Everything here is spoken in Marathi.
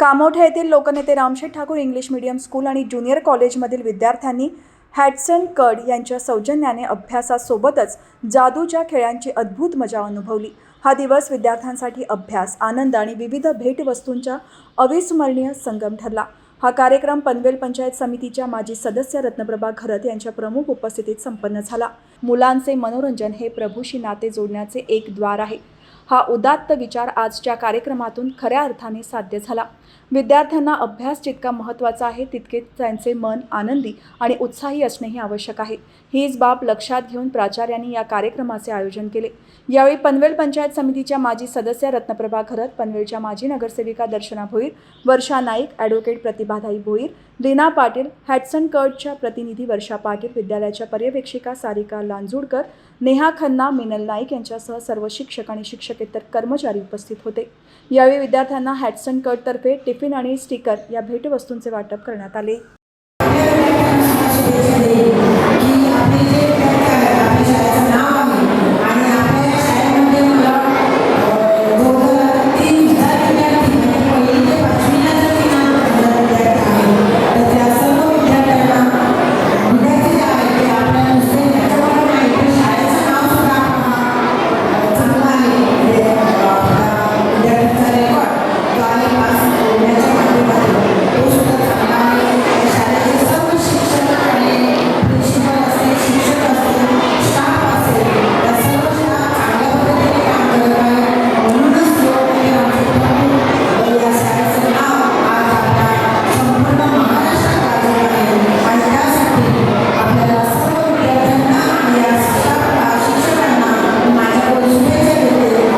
कामोठे येथील लोकनेते Ramsheth Thakur English medium school आणि ज्युनियर कॉलेजमधील विद्यार्थ्यांनी हॅटसन कड यांच्या सौजन्याने अभ्यासासोबतच जादूच्या खेळांची अद्भुत मजा अनुभवली. हा दिवस विद्यार्थ्यांसाठी अभ्यास आनंद आणि विविध भेटवस्तूंच्या अविस्मरणीय संगम ठरला. हा कार्यक्रम पनवेल पंचायत समितीच्या माजी सदस्य रत्नप्रभा घरत यांच्या प्रमुख उपस्थितीत संपन्न झाला. मुलांचे मनोरंजन हे प्रभूशी नाते जोडण्याचे एक द्वार आहे. हा उदात्त विचार आजच्या कार्यक्रमातून खऱ्या अर्थाने साध्य झाला. विद्यार्थ्यांना अभ्यास जितका महत्त्वाचा आहे तितके त्यांचे मन आनंदी आणि उत्साही असणेही आवश्यक आहे. हीच बाब लक्षात घेऊन प्राचार्यांनी या कार्यक्रमाचे आयोजन केले. यावेळी पनवेल पंचायत समितीच्या माजी सदस्य रत्नप्रभा घरत पनवेलच्या माजी नगरसेविका दर्शना भोईर वर्षा नाईक ॲडव्होकेट प्रतिभाधाई भोईर लीना पाटील हॅटसन कर्टच्या प्रतिनिधी वर्षा पाटील विद्यालयाच्या पर्यवेक्षिका सारिका लांजुडकर नेहा खन्ना मिनल नाईक यांच्यासह सर्व शिक्षक आणि शिक्षक शिक्षकेतर कर्मचारी उपस्थित होते. यावेळी विद्यार्थ्यांना हॅटसन कटतर्फे टिफिन आणि स्टिकर या भेटवस्तूंचे वाटप करण्यात आले.